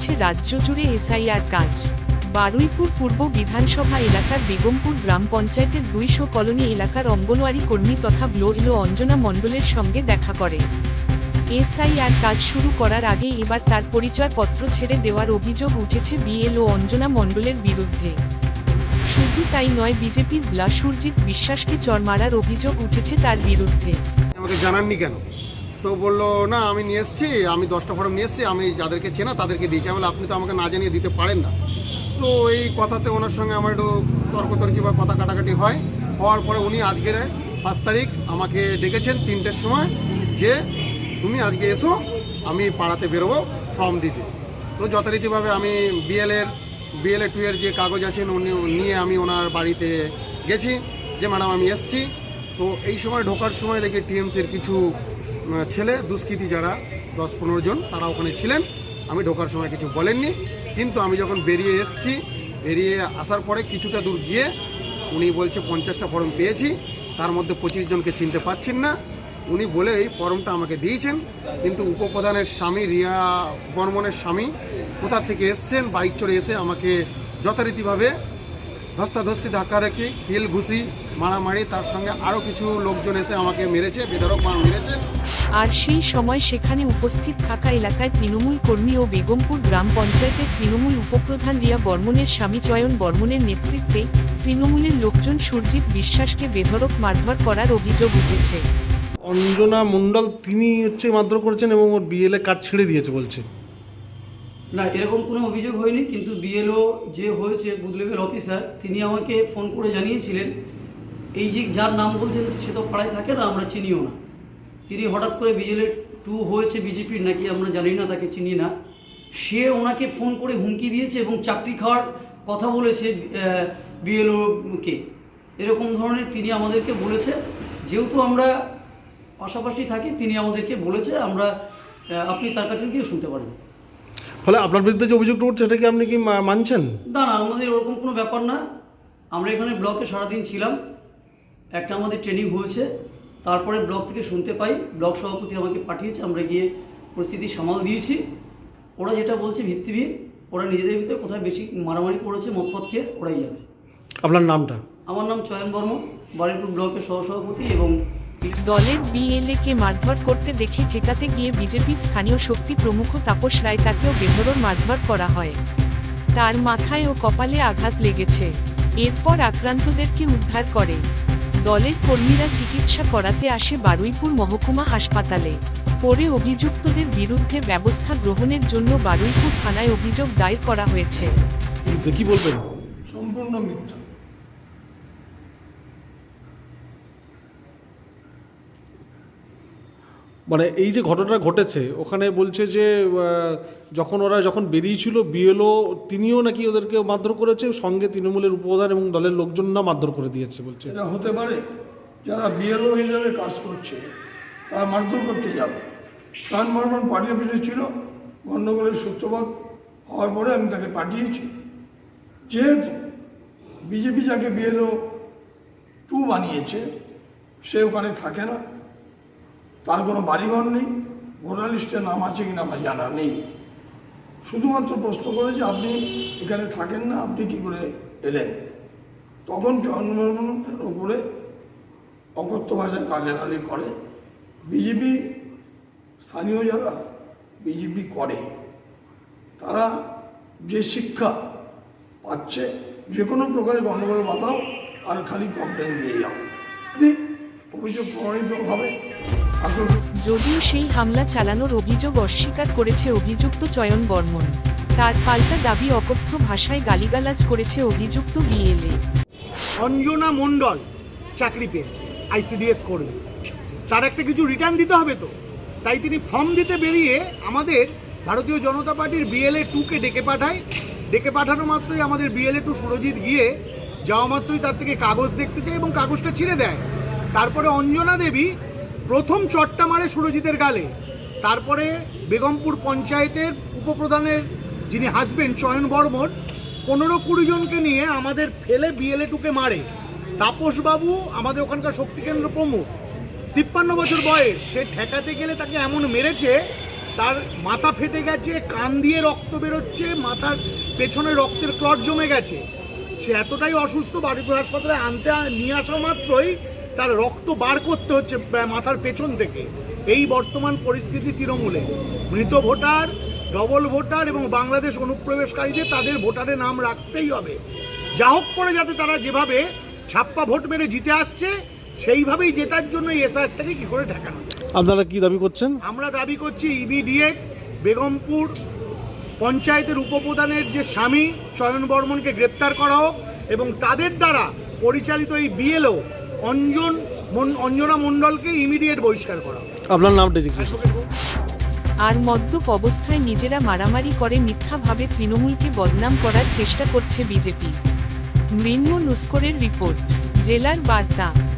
চলছে রাজ্য জুড়ে এসআইআর কাজ। বারুইপুর পূর্ব বিধানসভা এলাকার বেগমপুর গ্রাম পঞ্চায়েতের দুইশো কলোনি এলাকার অঙ্গনওয়াড়ি কর্মী তথা ব্লোইলো অঞ্জনা মণ্ডলের সঙ্গে দেখা করে। এসআইআর কাজ শুরু করার আগে এবার তার পরিচয়পত্র ছেড়ে দেওয়ার অভিযোগ উঠেছে বিএলও অঞ্জনা মণ্ডলের বিরুদ্ধে। শুধু তাই নয়, বিজেপির ব্লাসুরজিৎ বিশ্বাসকে চর মারার অভিযোগ উঠেছে তার বিরুদ্ধে। আমাকে জানাননি কেন? তো বলল, না, আমি নিয়ে এসেছি, আমি দশটা ফর্ম নিয়ে এসেছি, আমি যাদেরকে চেনা তাদেরকে দিয়েছি। আমি আপনি তো আমাকে না জানিয়ে দিতে পারেন না। তো এই কথাতে ওনার সঙ্গে আমার একটু তর্কতর্কি বা কথা কাটাকাটি হয়। হওয়ার পরে উনি আজকের পাঁচ তারিখ আমাকে ডেকেছেন তিনটের সময় যে, তুমি আজকে এসো, আমি পাড়াতে বেরোবো, ফর্ম দিতে তো যথারীতিভাবে আমি বিএলের বিএলএ টু এর যে কাগজ আছেন, উনি, নিয়ে আমি ওনার বাড়িতে গেছি, যে, ম্যাডাম, আমি এসছি। তো এই সময় ঢোকার সময় দেখি টিএমসির কিছু ছেলে, দুষ্কৃতী যারা, দশ পনেরো জন, তারা ওখানে ছিলেন। আমি ঢোকার সময় কিছু বলেননি। কিন্তু আমি যখন বেরিয়ে এসছি, বেরিয়ে আসার পরে কিছুটা দূর গিয়ে উনি বলছে, পঞ্চাশটা ফর্ম পেয়েছি। তার মধ্যে পঁচিশ জনকে চিনতে পারছেন না। উনি বলে, এই ফর্মটা আমাকে দিয়েছেন। কিন্তু উপপ্রধানের স্বামী, রিয়া বর্মনের স্বামী কোথা থেকে এসছেন? বাইক চড়ে এসে আমাকে যথারীতিভাবে ধস্তাধস্তি ধাক্কা রেখে কিল ঘুষি মারামারি, তার সঙ্গে আরও কিছু লোকজন এসে আমাকে মেরেছে বেদরক মার মেরেছে। আর সেই সময় সেখানে উপস্থিত থাকা এলাকায় তৃণমূল কর্মী ও বেগমপুর গ্রাম পঞ্চায়েতের তৃণমূল উপপ্রধান রিয়া বর্মনের স্বামী চয়ন বর্মনের নেতৃত্বে তৃণমূলের লোকজন সুরজিৎ বিশ্বাসকে বেধড়ক মারধর করার অভিযোগ উঠেছে। অঞ্জনা মণ্ডল তিনি হচ্ছে মারধর করেছেন এবং ওর বিএলএ কার্ড ছেড়ে দিয়েছে বলছে। না এরকম কোনো অভিযোগ হয়নি কিন্তু বিএলও যে হয়েছে বুথ লেভেল অফিসার তিনি আমাকে ফোন করে জানিয়েছিলেন। এই যে যার নাম বলছেন সে তো পাড়ায় থাকে না আমরা চিনিও না। তিনি হঠাৎ করে বিজেলে টু হয়েছে বিজেপির নাকি আমরা জানি না তাকে চিনি না। সে ওনাকে ফোন করে হুমকি দিয়েছে এবং চাকরি খাওয়ার কথা বলেছে বিএলওকে। এরকম ধরনের তিনি আমাদেরকে বলেছে। যেহেতু আমরা পাশাপাশি থাকি তিনি আমাদেরকে বলেছে আমরা আপনি তার কাছে গিয়ে শুনতে পারেন। ফলে আপনার বিরুদ্ধে যে অভিযোগটা উঠছে সেটা কি আপনি কি মানছেন? না না আমাদের ওরকম কোনো ব্যাপার না। আমরা এখানে ব্লকে সারাদিন ছিলাম। একটা আমাদের ট্রেনিং হয়েছে। তারপরে ব্লক থেকে শুনতে পাই। ব্লক সভাপতি আমাকে পাঠিয়েছে আমরা গিয়ে পরিস্থিতি সামাল দিয়েছি। ওরা যেটা বলছে ভিত্তিহীন ওরা নিজেদের ভিতরে কোথায় বেশি মারামারি করেছে মতপথ খেয়ে ওরাই যাবে। আপনার নামটা? আমার নাম চয়ন বর্মন বারিপুর ব্লকের সহসভাপতি এবং দলের বিএলএ কে মারধর করতে দেখে ঠেকাতে গিয়ে বিজেপির স্থানীয় শক্তি প্রমুখ তাপস রায় তাকেও বেধড়ক মারধর করা হয়। তার মাথায় ও কপালে আঘাত লেগেছে। এরপর আক্রান্তদেরকে উদ্ধার করে। দলের কর্মীরা চিকিৎসা করাতে আসে বারুইপুর মহকুমা হাসপাতালে। পরে অভিযুক্তদের বিরুদ্ধে ব্যবস্থা গ্রহণের জন্য বারুইপুর থানায় অভিযোগ দায়ের করা হয়েছে। কি বলবেন? সম্পূর্ণ মিথ্যা। মানে এই যে ঘটনাটা ঘটেছে, ওখানে বলছে যে যখন ওরা যখন বেরিয়েছিল, বিএলও তিনিও নাকি ওদেরকে মারধর করেছে, সঙ্গে তৃণমূলের উপপ্রধান এবং দলের লোকজন না মারধর করে দিয়েছে বলছে। এটা হতে পারে, যারা বিএলও হিসাবে কাজ করছে, তারা মারধর করতে যাবে। প্রাণ বর্মন পার্টি অফিসে ছিল গণ্ডগোলের সূত্রপাত হওয়ার পরে আমি তাকে পাঠিয়েছি। যেহেতু বিজেপি যাকে বিএলও টু বানিয়েছে, সে ওখানে থাকে না তার কোনো বাড়িঘর নেই ভোটার লিস্টে নাম আছে কিনা আমার জানা নেই। শুধুমাত্র প্রশ্ন করেছে আপনি এখানে থাকেন না, আপনি কি করে এলেন? তখন জন্মগ্রহণের উপরে অকথ্য ভাষায় কার্যালি করে, বিজেপি স্থানীয় যারা বিজেপি করে, তারা যে শিক্ষা পাচ্ছে, যে কোনো প্রকারে গণ্ডগোল বাঁধাও আর খালি কমপ্লেন দিয়ে যাও। অভিযোগ প্রমাণিত হবে আসল যদিও সেই হামলা চালানোর অভিযোগ অস্বীকার করেছে অভিযুক্ত চয়ন বর্মন, তার পাল্টা দাবি অকথ্য ভাষায় গালিগালাজ করেছে অভিযুক্ত বিএলএ। অঞ্জনা মণ্ডল চাকরি পেয়েছে, আইসিডিএস কর্মী। তার একটা কিছু রিটার্ন দিতে হবে তো। তাই তিনি ফর্ম দিতে বেরিয়ে আমাদের ভারতীয় জনতা পার্টির বিএলএ টুকে ডেকে পাঠায়। ডেকে পাঠানো মাত্রই আমাদের বিএলএ টু সুরজিৎ গিয়ে যাওয়া মাত্রই তার থেকে কাগজ দেখতে চায় এবং কাগজটা ছিঁড়ে দেয়। তারপরে অঞ্জনা দেবী প্রথম চটটা মারে সুরজিতের গালে। তারপরে বেগমপুর পঞ্চায়েতের উপপ্রধানের, যিনি হাজবেন্ড চয়ন বর্মন, পনেরো কুড়ি জনকে নিয়ে আমাদের ফেলে বিএলএ টুকে মারে। তাপসবাবু আমাদের ওখানকার শক্তিকেন্দ্র প্রমুখ। তিপ্পান্ন বছর বয়স, সে ঠেকাতে গেলে তাকে এমন মেরেছে, তার মাথা ফেটে গেছে, কান দিয়ে রক্ত বেরোচ্ছে, মাথার পেছনে রক্তের ক্লট জমে গেছে। সে এতটাই অসুস্থ বাড়িপুর হাসপাতালে আনতে নিয়ে আসা মাত্রই তার রক্ত বার করতে হচ্ছে মাথার পেছন থেকে। এই বর্তমান পরিস্থিতি তৃণমূলে। মৃত ভোটার ডবল ভোটার এবং বাংলাদেশ অনুপ্রবেশকারীদের তাদের ভোটারের নাম রাখতেই হবে। যা হোক করে যাতে তারা যেভাবে ছাপ্পা ভোট মেরে জিতে আসছে সেইভাবেই জেতার জন্য এই এসআরটাকে কি করে ঠেকানো আপনারা কি দাবি করছেন? আমরা দাবি করছি ইমিডিয়েট বেগমপুর পঞ্চায়েতের উপপ্রধানের যে স্বামী চয়ন বর্মনকে গ্রেপ্তার করা হোক এবং তাদের দ্বারা পরিচালিত এই বিএলও অঞ্জন মন- অঞ্জনা মণ্ডলকে ইমিডিয়েট বহিষ্কার করা। আপনার নামটা জিজ্ঞেস আর মদ্যপ অবস্থায় নিজেরা মারামারি করে মিথ্যাভাবে তৃণমূলকে বদনাম করার চেষ্টা করছে বিজেপি। মৃন্ময় নুস্করের রিপোর্ট জেলার বার্তা।